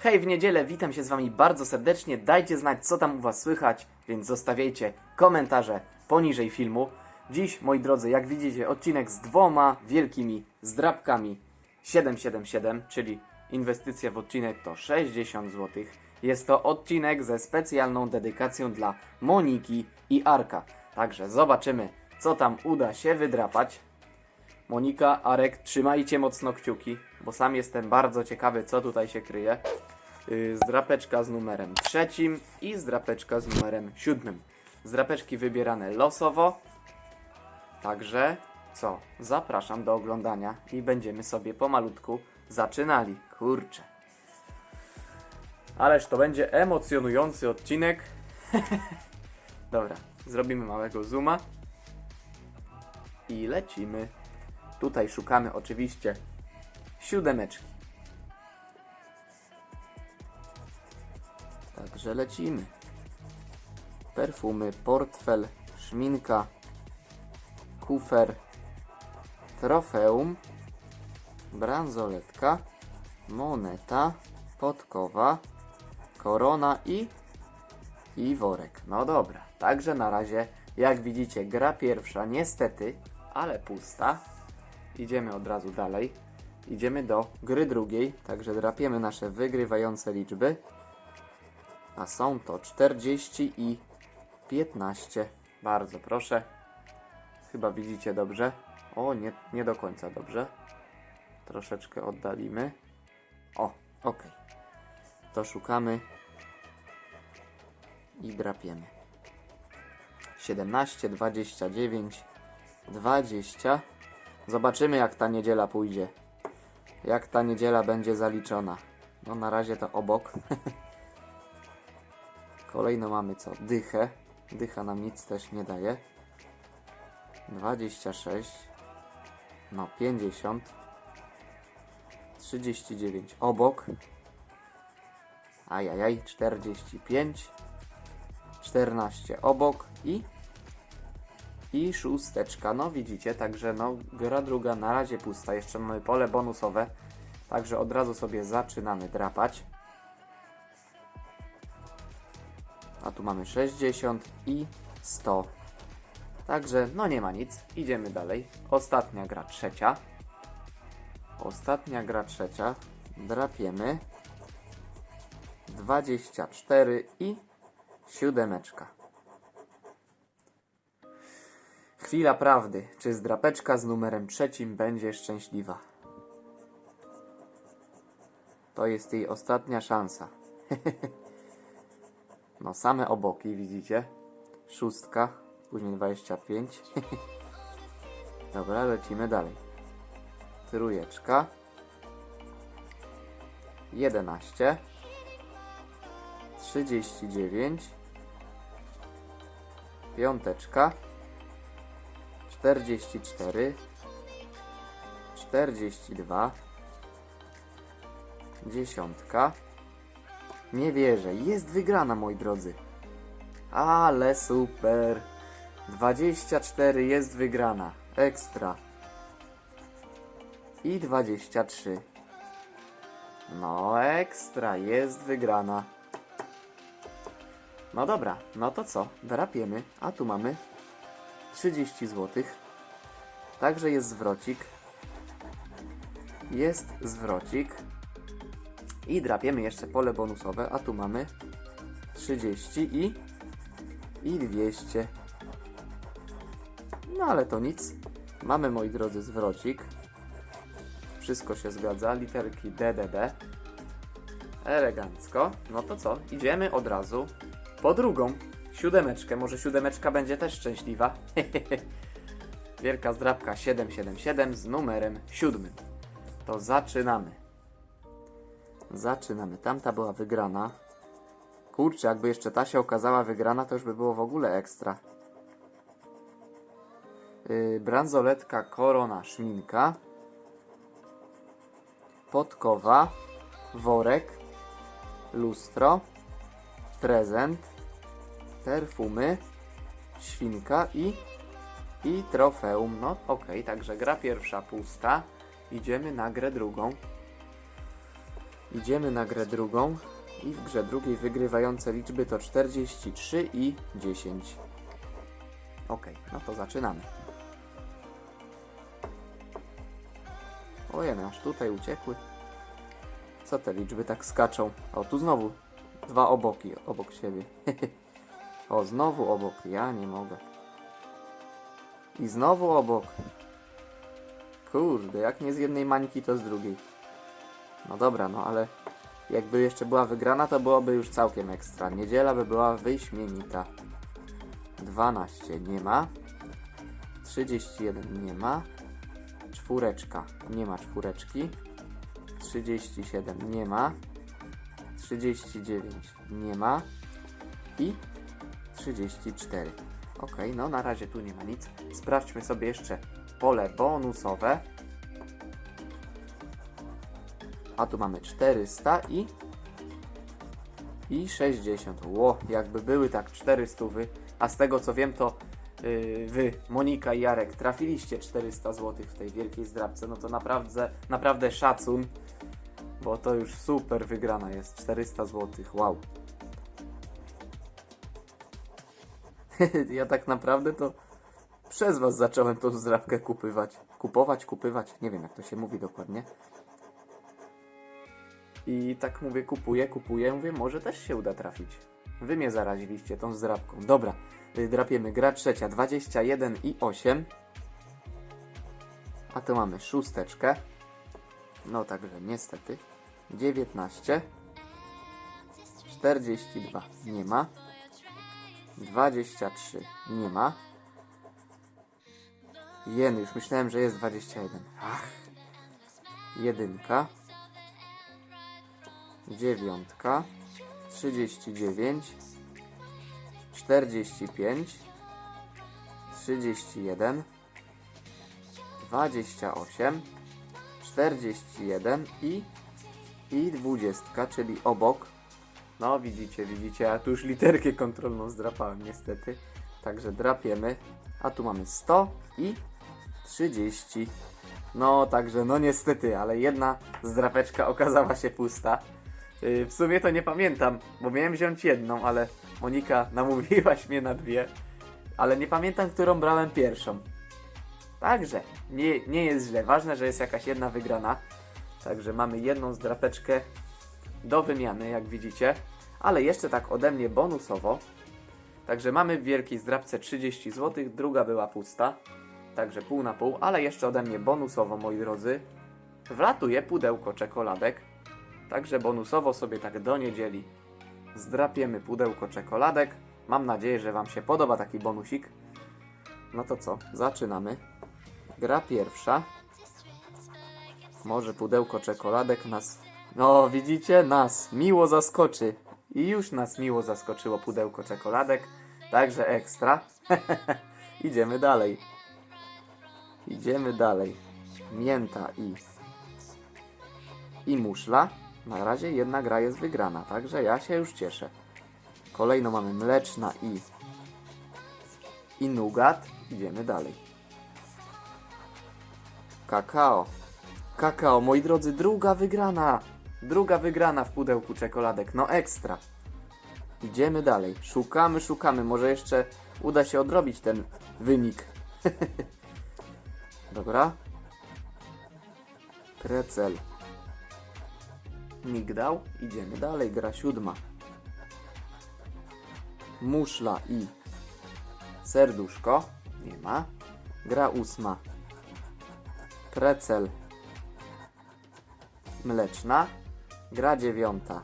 Hej, w niedzielę witam się z Wami bardzo serdecznie. Dajcie znać, co tam u Was słychać, więc zostawiajcie komentarze poniżej filmu. Dziś, moi drodzy, jak widzicie, odcinek z dwoma wielkimi zdrabkami 777, czyli inwestycja w odcinek to 60 zł. Jest to odcinek ze specjalną dedykacją dla Moniki i Arka. Także zobaczymy, co tam uda się wydrapać. Monika, Arek, trzymajcie mocno kciuki, bo sam jestem bardzo ciekawy, co tutaj się kryje. Yy, Zdrapeczka z numerem trzecim i zdrapeczka z numerem siódmym. Zdrapeczki wybierane losowo. Także co? Zapraszam do oglądania i będziemy sobie pomalutku zaczynali. Kurczę. Ależ to będzie emocjonujący odcinek. Dobra, zrobimy małego zooma. I lecimy. Tutaj szukamy oczywiście siódemeczki. Także lecimy. Perfumy, portfel, szminka, kufer, trofeum, bransoletka, moneta, podkowa, korona i i worek. No dobra, także na razie, jak widzicie, gra pierwsza niestety, ale pusta. Idziemy od razu dalej. Idziemy do gry drugiej, także drapiemy nasze wygrywające liczby. A są to 40 i 15. Bardzo proszę. Chyba widzicie dobrze. O, nie, nie do końca dobrze. Troszeczkę oddalimy. O, ok. To szukamy i drapiemy. 17, 29, 20. Zobaczymy, jak ta niedziela pójdzie. Jak ta niedziela będzie zaliczona. No, na razie to obok. Kolejno mamy co? Dychę. Dycha nam nic też nie daje. 26. No, 50. 39 obok. Ajajaj, 45. 14 obok i i szósteczka. No widzicie, także no gra druga na razie pusta. Jeszcze mamy pole bonusowe. Także od razu sobie zaczynamy drapać. A tu mamy 60 i 100. Także no nie ma nic. Idziemy dalej. Ostatnia gra trzecia. Ostatnia gra trzecia. Drapiemy. 24 i siódemeczka. Chwila prawdy. Czy zdrapeczka z numerem trzecim będzie szczęśliwa? To jest jej ostatnia szansa. no, same oboki, widzicie? Szóstka, później 25. Dobra, lecimy dalej. Trójeczka. 11. 39. Piąteczka. 44 42 Dziesiątka. Nie wierzę, jest wygrana moi drodzy. Ale super. 24 jest wygrana. Ekstra. I 23 No ekstra, jest wygrana. No dobra, no to co? Drapiemy, a tu mamy 30 zł. Także jest zwrocik. Jest zwrocik. I drapiemy jeszcze pole bonusowe, a tu mamy 30 i, i 200. No ale to nic. Mamy, moi drodzy, zwrocik. Wszystko się zgadza. Literki DDD. Elegancko. No to co? Idziemy od razu po drugą siódemeczkę. Może siódemeczka będzie też szczęśliwa. Wielka zdrabka 777 z numerem siódmym. To zaczynamy. Zaczynamy. Tamta była wygrana. Kurczę, jakby jeszcze ta się okazała wygrana, to już by było w ogóle ekstra. Yy, bransoletka, korona, szminka. Podkowa, worek, lustro, prezent, perfumy, świnka i, i trofeum. No okej, także gra pierwsza pusta. Idziemy na grę drugą. Idziemy na grę drugą i w grze drugiej wygrywające liczby to 43 i 10. Ok, no to zaczynamy. Ojej, aż tutaj uciekły. Co te liczby tak skaczą? O, tu znowu dwa oboki obok siebie. o, znowu obok. Ja nie mogę. I znowu obok. Kurde, jak nie z jednej mańki, to z drugiej. No dobra, no ale jakby jeszcze była wygrana, to byłoby już całkiem ekstra. Niedziela by była wyśmienita. 12 nie ma. 31 nie ma. Czwóreczka nie ma czwóreczki. 37 nie ma. 39 nie ma. I 34. Ok, no na razie tu nie ma nic. Sprawdźmy sobie jeszcze pole bonusowe. A tu mamy 400 i i 60. Ło, jakby były tak 400, a z tego co wiem, to yy, wy, Monika i Jarek, trafiliście 400 zł w tej wielkiej zdrabce. No to naprawdę, naprawdę szacun, bo to już super wygrana jest. 400 zł. Wow. ja tak naprawdę to przez was zacząłem tą zdrabkę kupywać. Kupować, kupywać. Nie wiem jak to się mówi dokładnie. I tak mówię, kupuję, kupuję, mówię, może też się uda trafić. Wy mnie zaraziliście tą zdrabką. Dobra, y, drapiemy. Gra trzecia, 21 i 8. A tu mamy szósteczkę. No także niestety. 19. 42 nie ma. 23 nie ma. Jen, już myślałem, że jest 21. Ach. Jedynka dziewiątka, 39, 45, 31, 28, 41 i, i 20, czyli obok. No widzicie, widzicie, ja tu już literkę kontrolną zdrapałem niestety. Także drapiemy. A tu mamy 100 i 30. No także, no niestety, ale jedna zdrapeczka okazała się pusta. Yy, W sumie to nie pamiętam, bo miałem wziąć jedną, ale Monika namówiłaś mnie na dwie. Ale nie pamiętam, którą brałem pierwszą. Także, nie, nie jest źle. Ważne, że jest jakaś jedna wygrana. Także mamy jedną zdrapeczkę do wymiany, jak widzicie. Ale jeszcze tak ode mnie bonusowo. Także mamy w wielkiej zdrabce 30 zł, druga była pusta. Także pół na pół, ale jeszcze ode mnie bonusowo, moi drodzy. Wlatuje pudełko czekoladek. Także bonusowo sobie tak do niedzieli zdrapiemy pudełko czekoladek. Mam nadzieję, że Wam się podoba taki bonusik. No to co, zaczynamy. Gra pierwsza. Może pudełko czekoladek nas. No, widzicie, nas miło zaskoczy. I już nas miło zaskoczyło pudełko czekoladek. Także ekstra. Idziemy dalej. Idziemy dalej. Mięta i i muszla. Na razie jedna gra jest wygrana, także ja się już cieszę. Kolejno mamy mleczna i i nugat. Idziemy dalej. Kakao. Kakao, moi drodzy, druga wygrana. Druga wygrana w pudełku czekoladek. No ekstra. Idziemy dalej. Szukamy, szukamy. Może jeszcze uda się odrobić ten wynik. Dobra. Krecel. Migdał. Idziemy dalej. Gra siódma. Muszla i serduszko. Nie ma. Gra ósma. Precel. Mleczna. Gra dziewiąta.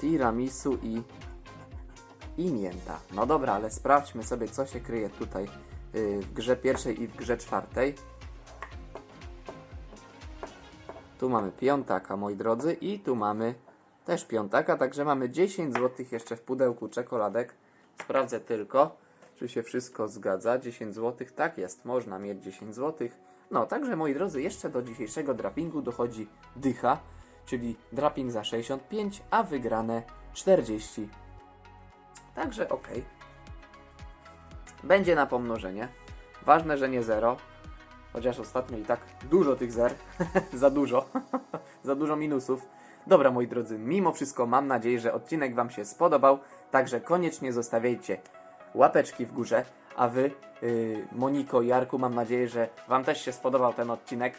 Tiramisu i i mięta. No dobra, ale sprawdźmy sobie, co się kryje tutaj yy, w grze pierwszej i w grze czwartej. Tu mamy piątaka, moi drodzy, i tu mamy też piątaka, także mamy 10 zł jeszcze w pudełku czekoladek. Sprawdzę tylko, czy się wszystko zgadza. 10 zł, tak jest, można mieć 10 zł. No, także moi drodzy, jeszcze do dzisiejszego drapingu dochodzi dycha, czyli draping za 65, a wygrane 40. Także ok. Będzie na pomnożenie. Ważne, że nie 0. Chociaż ostatnio i tak dużo tych zer. Za dużo. Za dużo minusów. Dobra, moi drodzy, mimo wszystko mam nadzieję, że odcinek Wam się spodobał. Także koniecznie zostawiajcie łapeczki w górze. A Wy, yy, Moniko i Jarku, mam nadzieję, że Wam też się spodobał ten odcinek.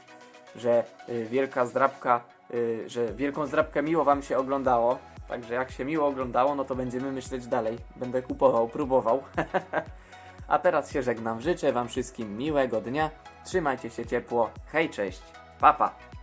Że yy, wielka zdrabka, yy, że wielką zdrabkę miło Wam się oglądało. Także jak się miło oglądało, no to będziemy myśleć dalej. Będę kupował, próbował. A teraz się żegnam. Życzę Wam wszystkim miłego dnia. Trzymajcie się ciepło. Hej, cześć. Papa. Pa.